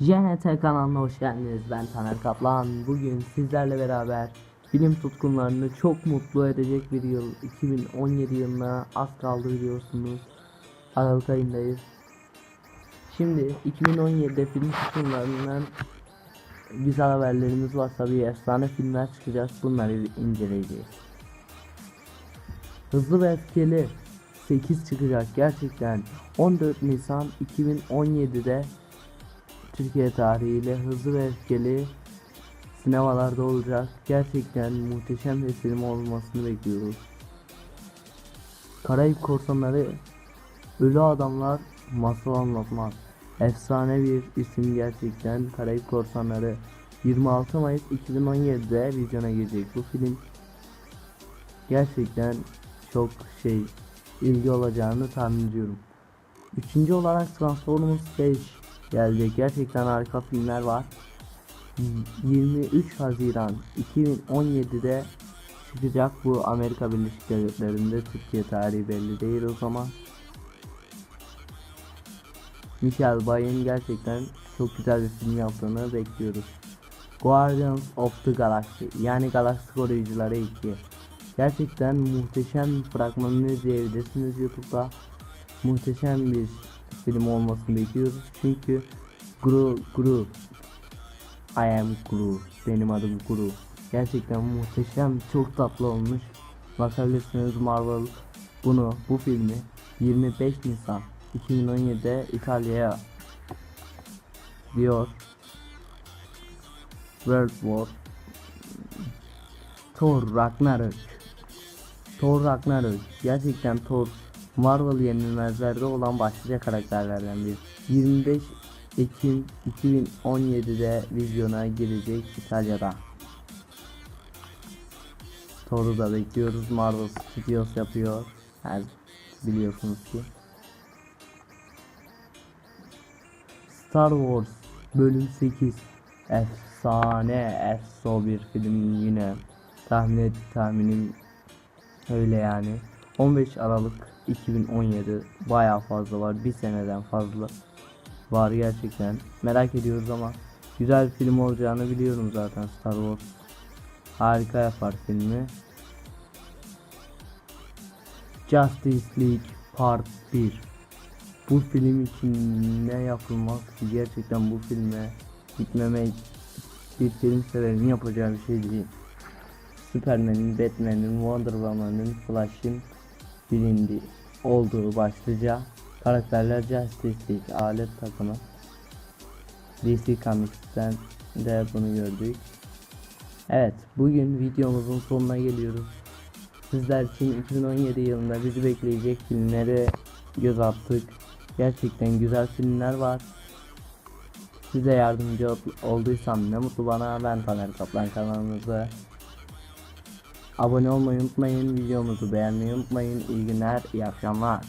JNT kanalına hoş geldiniz. Ben Taner Kaplan. Bugün sizlerle beraber bilim tutkunlarını çok mutlu edecek bir yıl 2017 yılına az kaldı biliyorsunuz. Aralık ayındayız. Şimdi 2017'de film tutkunlarından güzel haberlerimiz var tabii efsane filmler çıkacak bunları inceleyeceğiz. Hızlı ve öfkeli 8 çıkacak gerçekten 14 Nisan 2017'de Türkiye tarihiyle hızlı ve öfkeli sinemalarda olacak. Gerçekten muhteşem bir film olmasını bekliyoruz. Karayip Korsanları Ölü Adamlar Masal Anlatmaz. Efsane bir isim gerçekten. Karayip Korsanları 26 Mayıs 2017'de vizyona girecek bu film. Gerçekten çok şey ilgi olacağını tahmin ediyorum. Üçüncü olarak Transformers 5 gelecek. Gerçekten harika filmler var. 23 Haziran 2017'de çıkacak bu Amerika Birleşik Devletleri'nde Türkiye tarihi belli değil o zaman. Michel Bay'ın gerçekten çok güzel bir film yaptığını bekliyoruz. Guardians of the Galaxy yani Galaksi Koruyucuları 2 Gerçekten muhteşem fragmanını izleyebilirsiniz YouTube'da. Muhteşem bir film olmasını bekliyoruz. Çünkü Gru Gru I am Gru benim adım Gru. Gerçekten muhteşem çok tatlı olmuş. Bakabilirsiniz Marvel bunu bu filmi 25 Nisan 2017'de İtalya'ya diyor. World War Thor Ragnarök Thor Ragnarök gerçekten Thor Marvel yenilmezlerde olan başlıca karakterlerden biri. 25 Ekim 2017'de vizyona girecek İtalya'da. Thor'u da bekliyoruz. Marvel Studios yapıyor. Her biliyorsunuz ki. Star Wars bölüm 8 efsane efso bir film yine tahmin et tahminim öyle yani 15 Aralık 2017 bayağı fazla var. Bir seneden fazla var gerçekten. Merak ediyoruz ama güzel bir film olacağını biliyorum zaten Star Wars. Harika yapar filmi. Justice League Part 1 bu film için ne yapılmaz ki gerçekten bu filme gitmemek bir film severin yapacağı bir şey değil. Superman'in, Batman'in, Wonder Woman'ın, Flash'in bilindi olduğu başlıca karakterler Justice League alet takımı. DC Comics'ten de bunu gördük. Evet, bugün videomuzun sonuna geliyoruz. Sizler için 2017 yılında bizi bekleyecek filmlere göz attık. Gerçekten güzel filmler var. Size yardımcı ol- olduysam ne mutlu bana. Ben Taner Kaplan kanalımıza abone olmayı unutmayın. Videomuzu beğenmeyi unutmayın. İyi günler, iyi akşamlar.